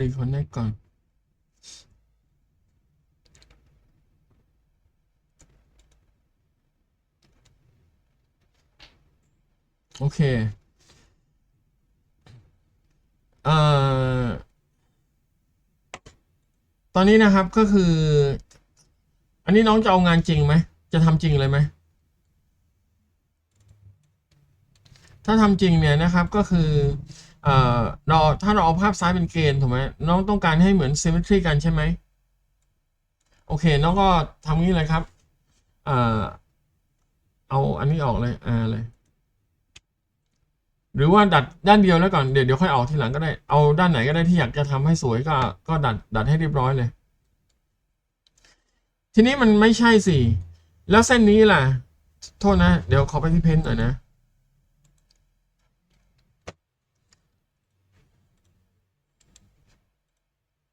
รีคอนเนคก่อนโอเค เอ่อ ตอนนี้นะครับก็คือ อันนี้น้องจะเอางานจริงไหม จะทำจริงเลยไหม ถ้าทำจริงเนี่ยนะครับก็คือเอ่อเราถ้าเราเอาภาพซ้ายเป็นเกณฑ์ถูกไหมน้องต้องการให้เหมือน symmetry กันใช่ไหมโอเค น้องก็ทำงี้เลยครับเอ่อเอาอันนี้ออกเลยอ่าเลย หรือว่าดัดด้านเดียวแล้วก่อนเดี๋ยวเดี๋ยวค่อยออกทีหลังก็ได้เอาด้านไหนก็ได้ที่อยากจะทำให้สวยก็ ก็ดัดดัดให้เรียบร้อยเลย ทีนี้มันไม่ใช่สิแล้วเส้นนี้ล่ะ โทษนะ เดี๋ยวขอไปที่เพนหน่อยนะ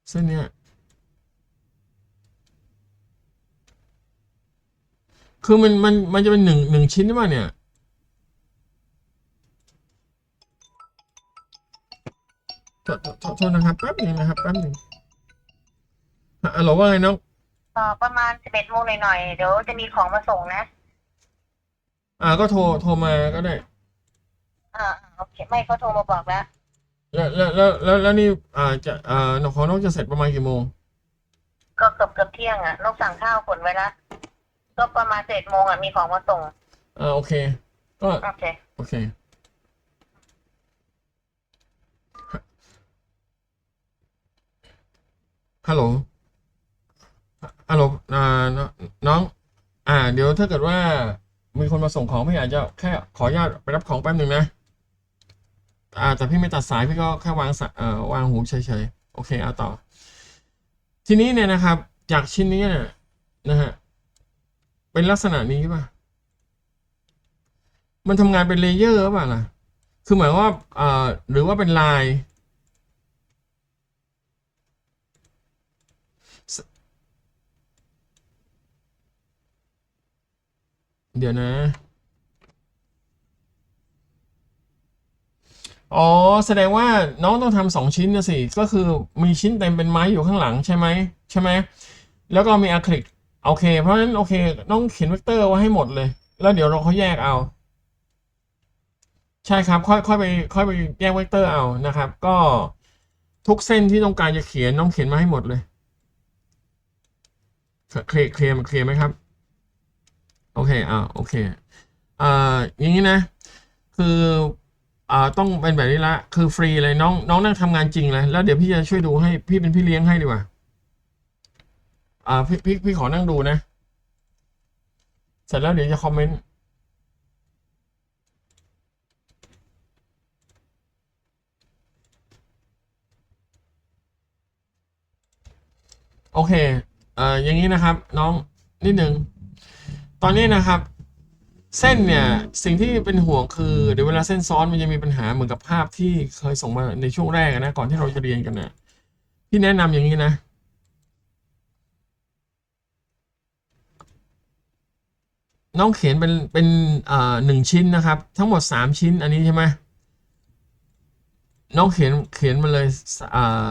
เส้นเนี้ยคือมันมันมันจะเป็นหนึ่งหนึ่งชิ้นหรือเปล่าเนี่ยโทษโทษโทษโทษนะครับแป๊บหนึ่งนะครับแป๊บหนึ่งอะฮัลโหลว่าไงน้องเอ่อประมาณสิบเอ็ดโมงหน่อยๆเดี๋ยวจะมีของมาส่งนะอ่าก็โทรโทรมาก็ได้อ่าโอเคไม่เขาโทรมาบอกแล้ว แล้วแล้วแล้วแล้วแล้วนี่อ่าจะอ่าของน้องจะเสร็จประมาณกี่โมง ก็เกือบเกือบเที่ยงอะนกสั่งข้าวขนไว้แล้วก็ประมาณสิบเอ็ดโมงอะมีของมาส่งอ่าโอเค ก็โอเคโอเค ฮัลโหล ฮัลโหล อ่า น้อง อ่า เดี๋ยวถ้าเกิดว่า มีคนมาส่งของพี่อาจจะแค่ขออนุญาตไปรับของแป๊บหนึ่งนะอ่า แต่พี่ไม่ตัดสายพี่ก็แค่วางสายเอ่อวางหูเฉยๆโอเคเอาต่อ ทีนี้เนี่ยนะครับ จากชิ้นนี้นะฮะเป็นลักษณะนี้ป่ะมันทำงานเป็นเลเยอร์หรือเปล่าล่ะคือหมายว่าเอ่อหรือว่าเป็นลายเดี๋ยวนะ อ๋อ แสดงว่าน้องต้องทำสองชิ้นนะสิ ก็คือมีชิ้นเต็มเป็นไม้อยู่ข้างหลังใช่ไหมใช่ไหม แล้วก็มีอะคริลิกโอเค เพราะฉะนั้นโอเคต้องเขียนเวกเตอร์ไว้ให้หมดเลย แล้วเดี๋ยวเราเขาแยกเอา ใช่ครับค่อยค่อยไปค่อยไปแยกเวกเตอร์เอานะครับ ก็ทุกเส้นที่ต้องการจะเขียนต้องเขียนมาให้หมดเลยเคลียร์เคลียร์เคลียร์ไหมครับ โอเคอ่าโอเคอ่าอย่างนี้นะ คือ อ่าต้องเป็นแบบนี้ละ คือฟรีเลยน้องน้องนั่งทำงานจริงเลยแล้วเดี๋ยวพี่จะช่วยดูให้พี่เป็นพี่เลี้ยงให้ดีกว่า อ่าพี่พี่พี่ขอนั่งดูนะ เสร็จแล้วเดี๋ยวจะคอมเมนต์โอเค เอ่อ อย่างนี้นะครับ น้องนิดนึง ตอนนี้นะครับ เส้นเนี่ย สิ่งที่เป็นห่วงคือเดี๋ยวเวลาเส้นซ้อนมันจะมีปัญหาเหมือนกับภาพที่เคยส่งมาในช่วงแรกนะก่อนที่เราจะเรียนกันนะพี่แนะนำอย่างนี้นะน้องเขียนเป็นเป็นเอ่อหนึ่งชิ้นนะครับ ทั้งหมดสามชิ้นอันนี้ใช่ไหมน้องเขียนเขียนมาเลยอ่า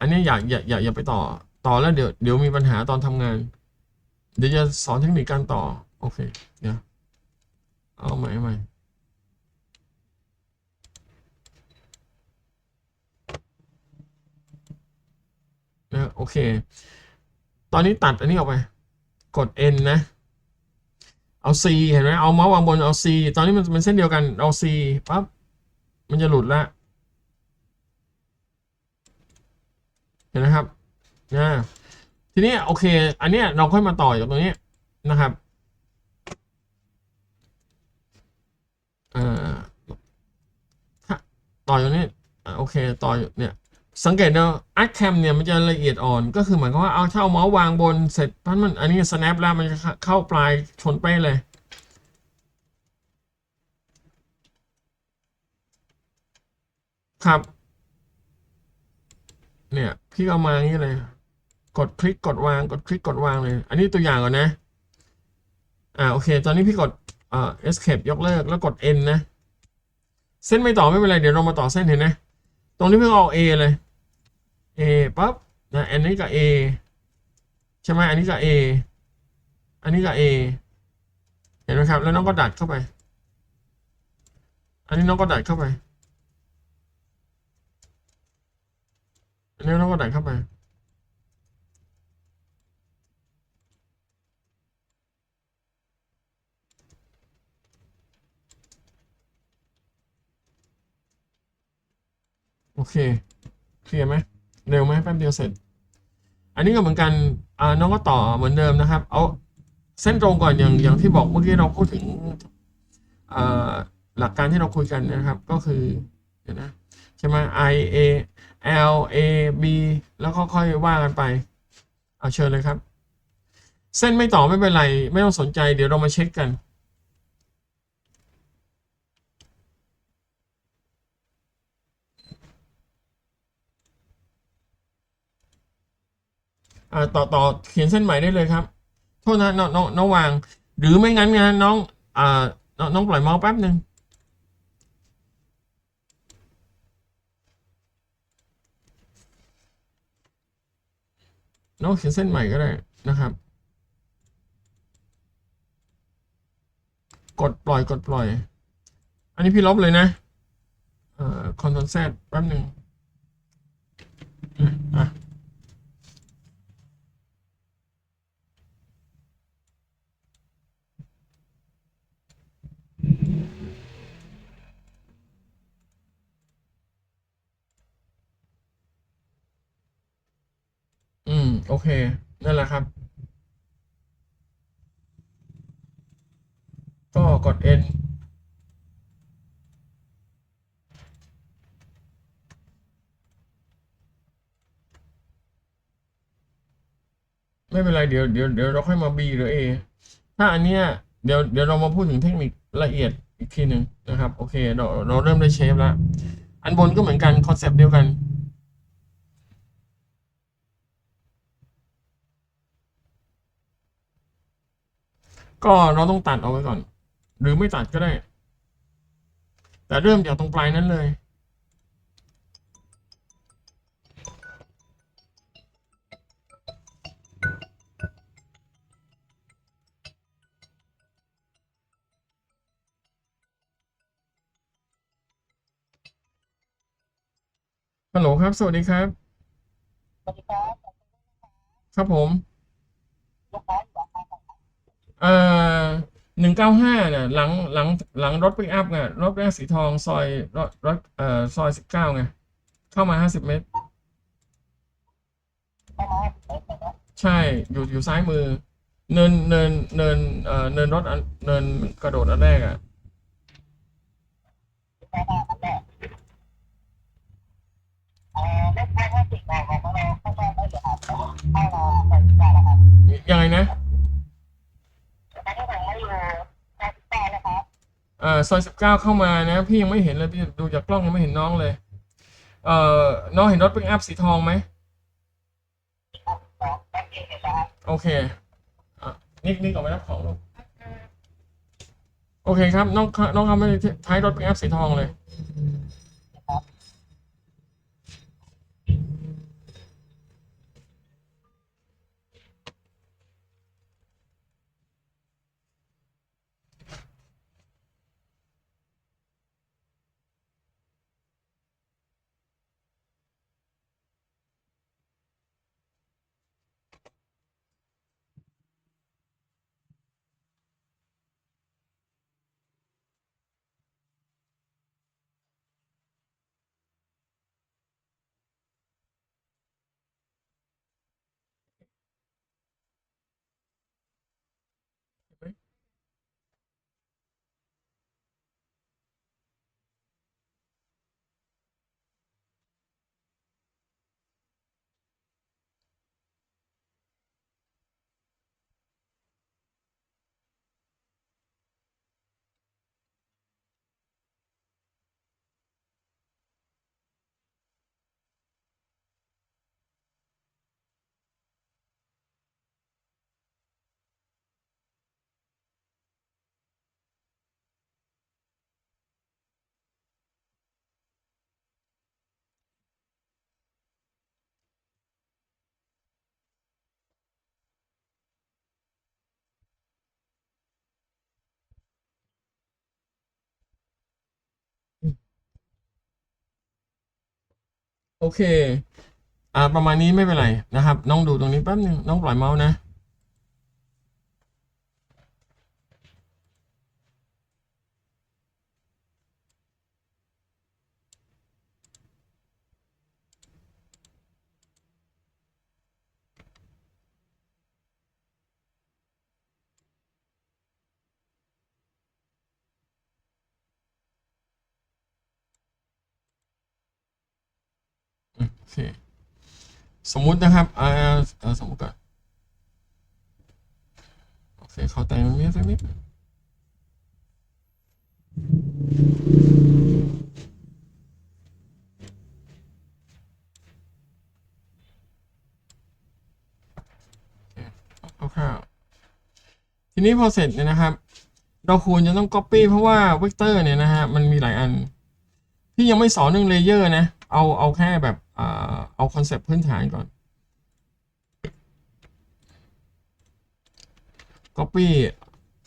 อันนี้อย่าอย่าอย่าอย่าไปต่อต่อแล้วเดี๋ยวเดี๋ยวมีปัญหาตอนทำงาน เดี๋ยวจะสอนเทคนิคการต่อ โอเค เดี๋ยว เอาใหม่ใหม่นะโอเค ตอนนี้ตัดอันนี้ออกไป กด N นะ เอา C เห็นไหมเอาเมาส์วางบนเอา C ตอนนี้มันเป็นเส้นเดียวกันเอา C ปั๊บมันจะหลุดละเห็นนะครับนะทีนี้โอเค อันเนี้ยเราค่อยมาต่อจากตรงนี้นะครับ อ่อถ้าต่อจากนี้อะโอเคต่ออยู่เนี่ยสังเกตนะอาร์ตแคมเนี่ยมันจะละเอียดอ่อน ก็คือหมายความว่าเอาถ้าเอาเมาส์วางบนเสร็จพันมันอันนี้ snap แล้วมันจะเข้าปลายชนเป้เลยครับ เนี่ยพี่ก็เอามาอย่างนี้เลย กดคลิกกดวาง กดคลิกกดวางเลย อันนี้ตัวอย่างก่อนนะ อ่าโอเค ตอนนี้พี่กด เอ่อ escape ยกเลิกแล้วกด n นะ เส้นไม่ต่อไม่เป็นไร เดี๋ยวเรามาต่อเส้นเห็นไหมตรงนี้เพี่เอา a เลย A ปั๊บนะอันนี้กับ A ใช่ไหมอันนี้กับ A อันนี้กับ A เห็นไหมครับ แล้วน้องก็ดัดเข้าไป อันนี้น้องก็ดัดเข้าไปอันนี้น้องก็ดัดเข้าไป โอเคเคลียร์ไหมเร็วไหมแป๊บเดียวเสร็จ อันนี้ก็เหมือนกันอ่าน้องก็ต่อเหมือนเดิมนะครับ เอาเส้นตรงก่อนอย่างอย่างที่บอกเมื่อกี้เราพูดถึงอ่าหลักการที่เราคุยกันนะครับ ก็คือเดี๋ยวนะใช่ไหม I A L A B แล้วก็ค่อยว่ากันไป เอาเชิญเลยครับ เส้นไม่ต่อไม่เป็นไร ไม่ต้องสนใจเดี๋ยวเรามาเช็คกัน ต่อต่อเขียนเส้นใหม่ได้เลยครับ โทษนะน้องน้องน้องวาง หรือไม่งั้นนะน้องอ่าน้องปล่อยเมาส์แป๊บหนึ่งน้องเขียนเส้นใหม่ก็ได้นะครับ กดปล่อยกดปล่อย อันนี้พี่ลบเลยนะคอนโทรลแซดแป๊บหนึ่งอะ ม โอเค นั่นแหละครับ ก็กด N ไม่เป็นไรเดี๋ยวเดี๋ยวเดี๋ยวเราค่อยมา B หรือ A ถ้าอันเนี้ยเดี๋ยวเดี๋ยวเรามาพูดถึงเทคนิคละเอียดอีกทีหนึ่งนะครับ โอเค เราเราเริ่มได้เชฟแล้ว อันบนก็เหมือนกัน คอนเซปต์เดียวกัน ก็เราต้องตัดเอาไว้ก่อน หรือไม่ตัดก็ได้ แต่เริ่มจากตรงปลายนั้นเลยฮัลโหลครับ สวัสดีครับ สวัสดีครับ ครับผมลูกค้า เอ่อหนึ่งเก้าห้าเนี่ยหลังหลังหลังรถปิกอัพไงรถแรกสีทองซอยรถรถเอ่อซอยสิบเก้าไงเข้ามาห้าสิบเมตร ใช่อยู่อยู่ซ้ายมือ เนินเนินเนินเอ่อเนินรถเนินกระโดดอันแรกอะยังไงนะ ตอนนี้ผมมาอยู่ห้าสิบแปดนะครับ เอ่อซอยสิบเก้าเข้ามานะ พี่ยังไม่เห็นเลยพี่ดูจากกล้องยังไม่เห็นน้องเลย เอ่อน้องเห็นรถปิกอัพสีทองไหมครับสองแป๊บเดียวเสร็จแล้วครับโอเคอะนิกนิกออกไปรับของลูกโอเคครับน้องน้องทำไม่ท้ายรถปิกอัพสีทองเลย เโอเค อ่า ประมาณนี้ไม่เป็นไรนะครับ น้องดูตรงนี้แป๊บนึง น้องปล่อยเมาส์นะ เคสมมุตินะครับอ่าเอ่อสมมุติก่อนโอเคเขาแต่งตรงนี้สักนิดโอเคคร่าวๆทีนี้พอเสร็จเนี่ยนะครับ เราควรจะต้อง Copy เพราะว่าเวกเตอร์เนี่ยนะฮะมันมีหลายอันพี่ยังไม่สอนเรื่องเลเยอร์นะ เอาเอาแค่แบบเอาคอนเซปต์พื้นฐานก่อน Copy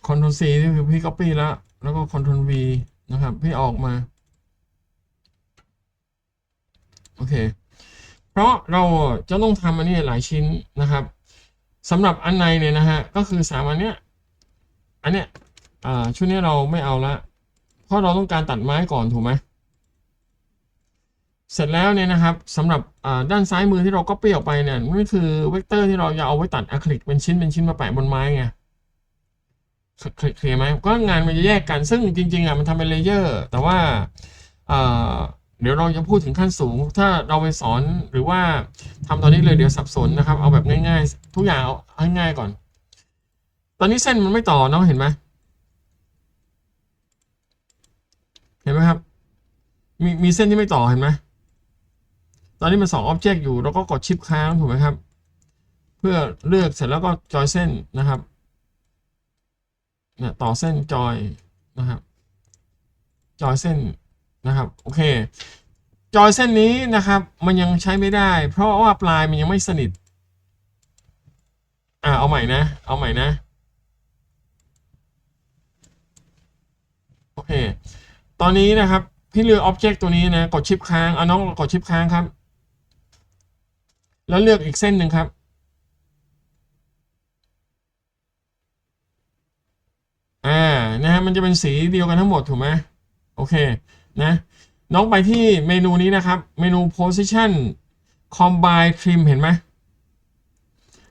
Ctrl C นี่คือพี่ Copy แล้ว แล้วก็ Ctrl V นะครับ พี่ออกมา โอเค เพราะเราจะต้องทำอันนี้หลายชิ้นนะครับสำหรับอันในเนี่ยนะฮะ ก็คือสามอันเนี้ย อันเนี้ยชุดนี้เราไม่เอาละ เพราะเราต้องการตัดไม้ก่อนถูกไหม เสร็จแล้วเนี่ยนะครับสำหรับด้านซ้ายมือที่เราก็เปรี้ออกไปเนี่ยนี่คือเวกเตอร์ที่เราจะเอาไว้ตัดอะคริลิกเป็นชิ้นเป็นชิ้นมาแปะบนไม้ไงเคลียร์ไหมก็งานมันจะแยกกันซึ่งจริงๆอะมันทำเป็นเลเยอร์ แต่ว่าเดี๋ยวเราจะพูดถึงขั้นสูง ถ้าเราไปสอนหรือว่าทำตอนนี้เลยเดี๋ยวสับสนนะครับ เอาแบบง่ายๆ ทุกอย่างเอาง่ายก่อน ตอนนี้เส้นมันไม่ต่อเนาะเห็นไหมเห็นไหมครับ มีมีเส้นที่ไม่ต่อเห็นไหม ตอนนี้มันสองอ็อบเจกต์อยู่เราก็กดชิปค้างถูกไหมครับ เพื่อเลือกเสร็จแล้วก็จอยเส้นนะครับเนี่ยต่อเส้นจอยนะครับ จอยเส้นนะครับโอเค จอยเส้นนี้นะครับมันยังใช้ไม่ได้ เพราะว่าปลายมันยังไม่สนิทอ่าเอาใหม่นะ เอาใหม่นะโอเค ตอนนี้นะครับพี่เลือกอ็อบเจกต์ตัวนี้นะ กดชิปค้าง เอาน้องกดชิปค้างครับ แล้วเลือกอีกเส้นหนึ่งครับ อ่า นะฮะ มันจะเป็นสีเดียวกันทั้งหมดถูกไหมโอเค นะ น้องไปที่เมนูนี้นะครับ เมนู position combine trim เห็นไหม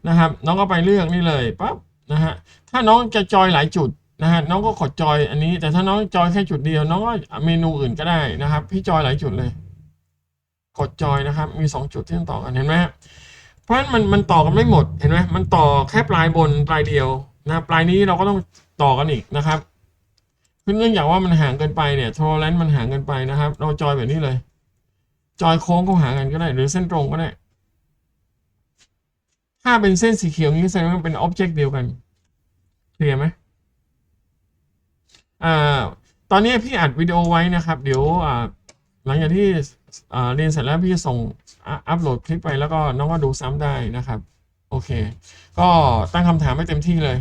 นะครับ น้องก็ไปเลือกนี่เลยปั๊บ นะฮะ ถ้าน้องจะจอยหลายจุดนะฮะ น้องก็กดจอยอันนี้ แต่ถ้าน้องจอยแค่จุดเดียว น้องก็เมนูอื่นก็ได้นะครับ พี่จอยหลายจุดเลย กดจอยนะครับ มีสองจุดที่ต้องต่อกันเห็นไหมฮะเพราะฉะนั้นมันมันต่อกันไม่หมดเห็นไหมมันต่อแค่ปลายบนปลายเดียวนะปลายนี้เราก็ต้องต่อกันอีกนะครับเนื่องจากว่ามันห่างเกินไปเนี่ยโทรแลนมันห่างเกินไปนะครับ เราจอยแบบนี้เลย จอยโค้งเข้าหากันก็ได้ หรือเส้นตรงก็ได้ถ้าเป็นเส้นสีเขียวนี้แสดงว่าเป็นอ็อบเจกต์เดียวกันเคลียร์ไหมอ่าตอนนี้พี่อัดวิดีโอไว้นะครับ เดี๋ยวอ่าหลังจากที่ เรียนเสร็จแล้วพี่จะส่งอัพโหลดคลิปไปแล้วก็น้องก็ดูซ้ำได้นะครับ โอเค ก็ตั้งคำถามให้เต็มที่เลย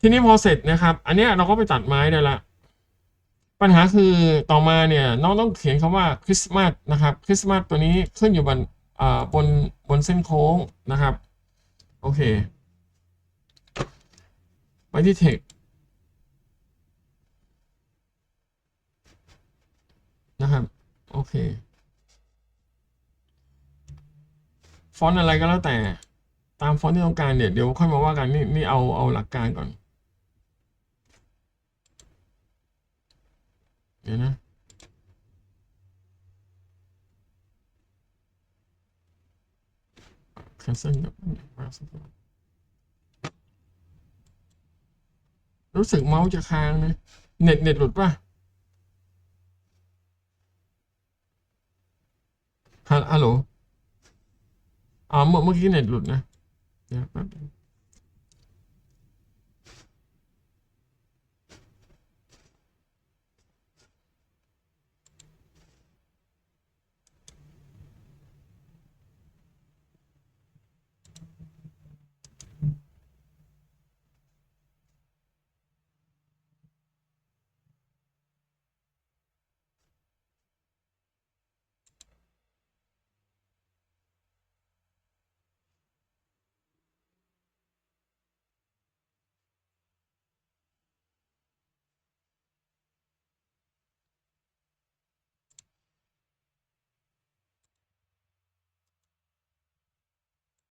ทีนี้พอเสร็จนะครับ อันนี้เราก็ไปตัดไม้ได้ละปัญหาคือต่อมาเนี่ยน้องต้องเขียนคำว่าคริสต์มาสนะครับคริสต์มาสตัวนี้ขึ้นอยู่บนอ่าบนบนเส้นโค้งนะครับ โอเค ไปที่ text นะครับ โอเค ฟอนต์อะไรก็แล้วแต่ ตามฟอนต์ที่ต้องการเนี่ยเดี๋ยวค่อยมาว่ากันนี่นี่เอาเอาหลักการก่อน เดี๋ยวนะ cancel กับรู้สึกเมาส์จะค้างนะ เน็ตเน็ตหลุดป่ะ ฮัลฮัลโหลอ๋อเมื่อเมื่อกี้เน็ตหลุดนะเดี๋ยวแป๊บนึง